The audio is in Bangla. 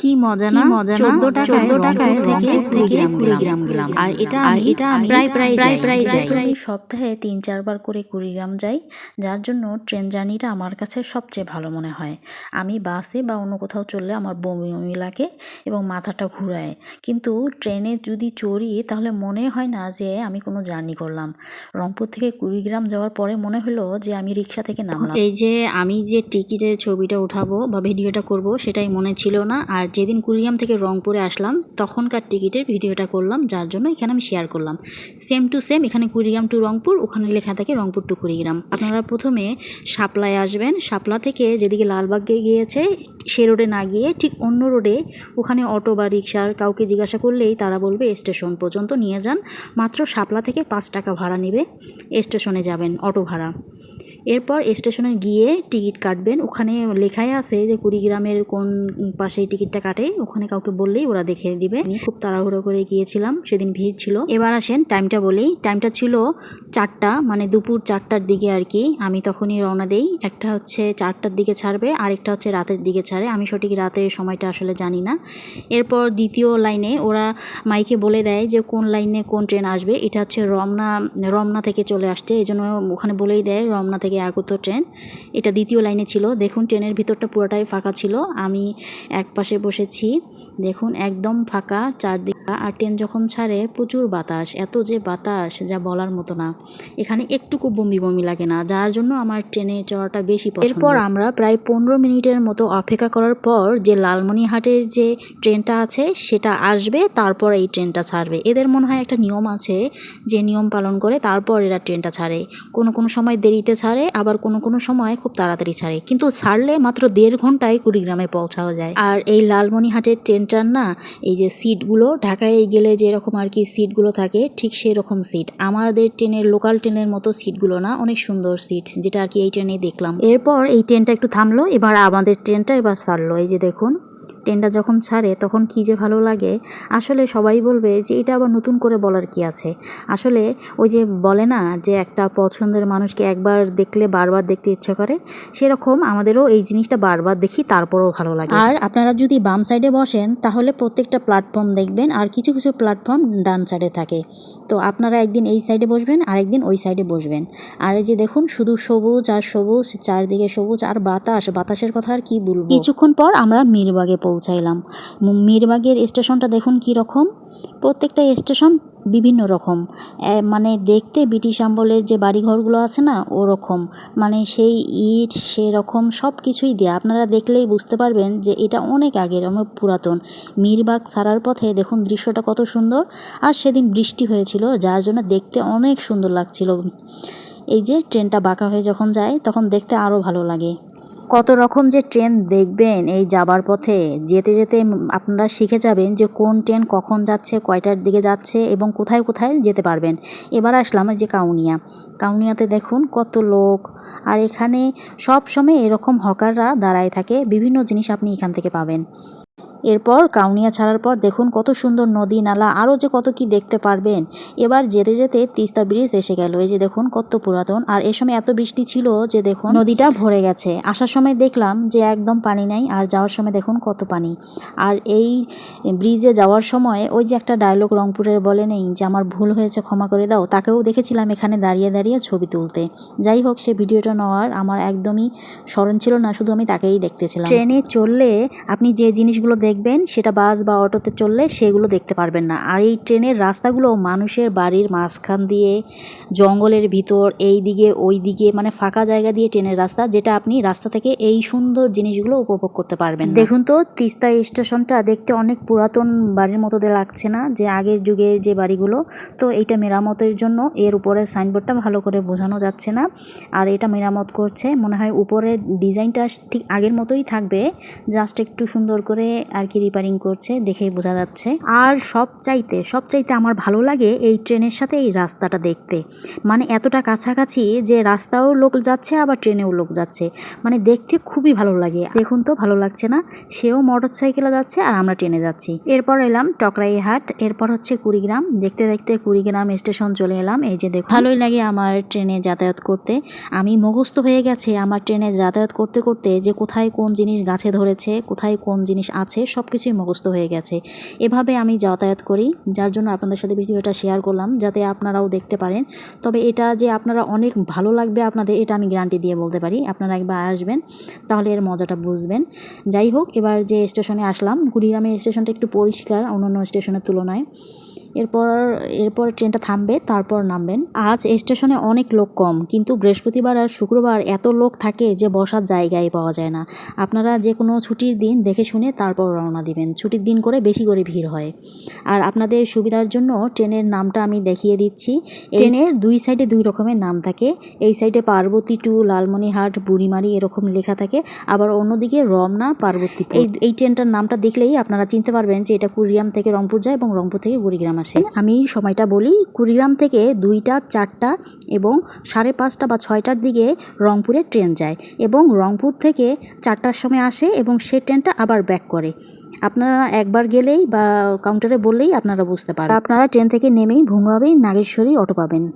কি মজা না? মজা না? 14 টাকায় 14 টাকায় থেকে থেকে কুড়িগ্রাম গেলাম আর এটা আর এটা প্রায় প্রায় প্রায় প্রায় যাই। সপ্তাহে তিন চারবার করে কুড়িগ্রাম যাই যার জন্য ট্রেন জার্নিটা আমার কাছে সবচেয়ে ভালো মনে হয়। আমি বাসে বা অন্য কোথাও চললে আমার বমি বমি লাগে এবং মাথাটা ঘুরায়। কিন্তু ট্রেনে যদি চড়ি তাহলে মনে হয় না যে আমি কোনো জার্নি করলাম। রংপুর থেকে কুড়িগ্রাম যাওয়ার পরে মনে হলো যে আমি রিক্সা থেকে নামলাম। এই যে আমি যে টিকিটের ছবিটা উঠাবো বা ভিডিওটা করব সেটাই মনে ছিল না। আর যেদিন কুড়িগ্রাম থেকে রংপুরে আসলাম, তখনকার টিকিটের ভিডিওটা করলাম, যার জন্য এখানে আমি শেয়ার করলাম। সেম টু সেম এখানে কুড়িগ্রাম টু রংপুর, ওখানে লেখা থাকে রংপুর টু কুড়িগ্রাম। আপনারা প্রথমে শাপলায় আসবেন শাপলা থেকে যেদিকে লালবাগে গিয়েছে, সে রোডে না গিয়ে ঠিক অন্য রোডে ওখানে অটো বা রিক্সার কাউকে জিজ্ঞাসা করলেই তারা বলবে, স্টেশন পর্যন্ত নিয়ে যান। মাত্র শাপলা থেকে পাঁচ টাকা ভাড়া নেবে, স্টেশনে যাবেন, অটো ভাড়া। এরপর স্টেশনে গিয়ে টিকিট কাটবেন। ওখানে লেখাই আছে যে কুড়িগ্রামের কোন পাশে টিকিটটা কাটে, ওখানে কাউকে বললেই ওরা দেখে দিবে। খুব তাড়াহুড়ো করে গিয়েছিলাম, সেদিন ভিড় ছিল। এবার আসেন টাইমটা বলি। টাইমটা ছিল চারটা মানে দুপুর চারটার দিকে আর কি। আমি তখনই রওনা দেই। একটা হচ্ছে চারটার দিকে ছাড়বে, আরেকটা হচ্ছে রাতের দিকে ছাড়ে। আমি সঠিক রাতের সময়টা আসলে জানি না। এরপর দ্বিতীয় লাইনে ওরা মাইকে বলে দেয় যে কোন লাইনে কোন ট্রেন আসবে। এটা হচ্ছে রমনা রমনা থেকে চলে আসছে। এই জন্য ওখানে বলেই দেয় রমনা থেকে আগত ট্রেন। এটা দ্বিতীয় লাইনে ছিল। দেখুন, ট্রেনের ভিতরটা পুরোটাই ফাঁকা ছিল। আমি এক পাশে বসেছি। দেখুন, একদম ফাঁকা চারদিকে। আর ট্রেন যখন ছাড়ে, প্রচুর বাতাস। এত যে বাতাস, যা বলার মতো না। এখানে একটুকু বমি বমি লাগে না। যার জন্য আমার ট্রেনে চড়াটা বেশি এরপর আমরা প্রায় পনেরো মিনিটের মতো অপেক্ষা করার পর যে লালমনিহাটের যে ট্রেনটা আছে, সেটা আসবে। তারপর এই ট্রেনটা ছাড়বে। এদের মনে হয় একটা নিয়ম আছে যে নিয়ম পালন করে তারপর এরা ট্রেনটা ছাড়ে। কোনো কোনো সময় দেরিতে ছাড়ে আবার কোনো কোনো সময় খুব তাড়াতাড়ি ছাড়ে। কিন্তু ছাড়লে মাত্র দেড় ঘন্টায় কুড়িগ্রামে পৌঁছাও যায়। আর এই লালমনিহাটের ট্রেনটার না, এই যে সিটগুলো, ঢাকায় গেলে যেরকম আর কি সিটগুলো থাকে, ঠিক সেই রকম সিট। আমাদের ট্রেনের লোকাল ট্রেনের মতো সিটগুলো না, অনেক সুন্দর সিট, যেটা আর কি এই ট্রেনে দেখলাম। এরপর এই ট্রেনটা একটু থামলো, এবার আমাদের ট্রেনটা এবার ছাড়লো। এই যে দেখুন ট্রেনটা যখন ছাড়ে তখন কী যে ভালো লাগে আসলে সবাই বলবে যে এটা আবার নতুন করে বলার কি আছে? আসলে ওই যে বলে না যে একটা পছন্দের মানুষকে একবার দেখলে বারবার দেখতে ইচ্ছা করে সেরকম আমাদেরও এই জিনিসটা বারবার দেখি তারপরও ভালো লাগে। আর আপনারা যদি বাম সাইডে বসেন তাহলে প্রত্যেকটা প্ল্যাটফর্ম দেখবেন আর কিছু কিছু প্ল্যাটফর্ম ডান সাইডে থাকে। তো আপনারা একদিন এই সাইডে বসবেন আর একদিন ওই সাইডে বসবেন। আর এই যে দেখুন শুধু সবুজ আর সবুজ চারদিকে সবুজ আর বাতাস বাতাসের কথা আর কি বলব? কিছুক্ষণ পর আমরা মিরবাগে পৌঁছাইলাম। মিরবাগের স্টেশনটা দেখুন কি রকম। প্রত্যেকটা স্টেশন বিভিন্ন রকম। মানে দেখতে ব্রিটিশ আমলের যে বাড়িঘরগুলো আছে না, ওরকম। মানে সেই ইট সেই রকম সব কিছুই দেয়া। আপনারা দেখলেই বুঝতে পারবেন যে এটা অনেক আগের, অনেক পুরাতন। মিরবাগ ছাড়ার পথে দেখুন দৃশ্যটা কত সুন্দর। আর সেদিন বৃষ্টি হয়েছিল, যার জন্য দেখতে অনেক সুন্দর লাগছিল। এই যে ট্রেনটা বাঁকা হয়ে যখন যায়, তখন দেখতে আরও ভালো লাগে। কত রকম যে ট্রেন দেখবেন এই যাবার পথে, যেতে যেতে আপনারা শিখে যাবেন যে কোন ট্রেন কখন যাচ্ছে, কয়টার দিকে যাচ্ছে এবং কোথায় কোথায় যেতে পারবেন। এবার আসলাম যে কাউনিয়া। কাউনিয়াতে দেখুন কত লোক। আর এখানে সব সময় এরকম হকাররা দাঁড়ায় থাকে। বিভিন্ন জিনিস আপনি এখান থেকে পাবেন। এরপর কাউনিয়া ছাড়ার পর দেখুন কত সুন্দর নদী নালা, আরও যে কত কি দেখতে পারবেন। এবার যেতে যেতে তিস্তা ব্রিজ এসে গেল। এই যে দেখুন কত পুরাতন। আর এ সময় এত বৃষ্টি ছিল যে দেখুন নদীটা ভরে গেছে। আসার সময় দেখলাম যে একদম পানি নাই আর যাওয়ার সময় দেখুন কত পানি। আর এই ব্রিজে যাওয়ার সময় ওই যে একটা ডায়লগ রংপুরের বলে নেই যে, আমার ভুল হয়েছে, ক্ষমা করে দাও। তাকেও দেখেছিলাম এখানে দাঁড়িয়ে দাঁড়িয়ে ছবি তুলতে। যাই হোক, সে ভিডিওটা নেওয়ার আমার একদমই স্মরণ ছিল না, শুধু আমি তাকেই দেখতেছিলাম। ট্রেনে চললে আপনি যে জিনিসগুলো দেখবেন, সেটা বাস বা অটোতে চললে সেগুলো দেখতে পারবেন না। আর এই ট্রেনের রাস্তাগুলো মানুষের বাড়ির মাঝখান দিয়ে, জঙ্গলের ভিতর, এই দিকে, ওই দিকে মানে ফাঁকা জায়গা দিয়ে ট্রেনের রাস্তা, যেটা আপনি রাস্তা থেকে এই সুন্দর জিনিসগুলো উপভোগ করতে পারবেন দেখুন তো, তিস্তা স্টেশনটা দেখতে অনেক পুরাতন বাড়ির মতো লাগছে না, যে আগের যুগের যে বাড়িগুলো। তো এইটা মেরামতের জন্য এর উপরে সাইনবোর্ডটা ভালো করে বোঝানো যাচ্ছে না। আর এটা মেরামত করছে, মনে হয় উপরের ডিজাইনটা ঠিক আগের মতোই থাকবে, জাস্ট একটু সুন্দর করে আর কি রিপেয়ারিং করছে দেখেই বোঝা যাচ্ছে। আর সব চাইতে সব চাইতে আমার ভালো লাগে এই ট্রেনের সাথে এই রাস্তাটা দেখতে। মানে এতটা কাছাকাছি যে রাস্তাও লোক যাচ্ছে, আবার ট্রেনেও লোক যাচ্ছে। মানে দেখতে খুবই ভালো লাগে। দেখুন তো, ভালো লাগছে না? সেও মোটর সাইকেলে যাচ্ছে আর আমরা ট্রেনে যাচ্ছি। এরপর এলাম টকরাইহাট এরপর হচ্ছে কুড়িগ্রাম। দেখতে দেখতে কুড়িগ্রাম স্টেশন চলে এলাম। এই যে দেখুন, ভালোই লাগে আমার ট্রেনে যাতায়াত করতে। আমি মুখস্থ হয়ে গেছে আমার ট্রেনে যাতায়াত করতে করতে যে কোথায় কোন জিনিস গাছে ধরেছে, কোথায় কোন জিনিস আছে সব কিছুই মুখস্থ হয়ে গেছে। এভাবে আমি যাতায়াত করি, যার জন্য আপনাদের সাথে ভিডিওটা শেয়ার করলাম, যাতে আপনারাও দেখতে পারেন। তবে এটা যে আপনারা অনেক ভালো লাগবে আপনাদের, এটা আমি গ্যারান্টি দিয়ে বলতে পারি। আপনারা একবার আসবেন, তাহলে এর মজাটা বুঝবেন। যাই হোক, এবার যে স্টেশনে আসলাম, কুড়িগ্রামের স্টেশনটা একটু পরিষ্কার অন্য অন্য স্টেশনের তুলনায়। এরপর এরপর ট্রেনটা থামবে, তারপর নামবেন। আজ স্টেশনে অনেক লোক কম, কিন্তু বৃহস্পতিবার আর শুক্রবার এত লোক থাকে যে বসার জায়গায় পাওয়া যায় না। আপনারা যে কোনো ছুটির দিন দেখে শুনে তারপর রওনা দিবেন। ছুটির দিন করে বেশি করে ভিড় হয়। আর আপনাদের সুবিধার জন্য ট্রেনের নামটা আমি দেখিয়ে দিচ্ছি। ট্রেনের দুই সাইডে দুই রকমের নাম থাকে। এই সাইডে পার্বতী টু লালমনিহাট বুড়িমারি এরকম লেখা থাকে। আবার অন্যদিকে রমনা, পার্বতী এই এই ট্রেনটার নামটা দেখলেই আপনারা চিনতে পারবেন যে এটা কুড়িগ্রাম থেকে রংপুর যায় এবং রংপুর থেকে কুড়িগ্রাম আসে আমি সময়টা বলি, কুড়িগ্রাম থেকে দুইটা, চারটা এবং সাড়ে পাঁচটা বা ছয়টার দিকে রংপুরে ট্রেন যায় এবং রংপুর থেকে চারটার সময় আসে এবং সে ট্রেনটা আবার ব্যাক করে। আপনারা একবার গেলেই বা কাউন্টারে বললেই আপনারা বুঝতে পারেন আপনারা ট্রেন থেকে নেমেই ভুঙ্গাবেই নাগেশ্বরী অটো পাবেন।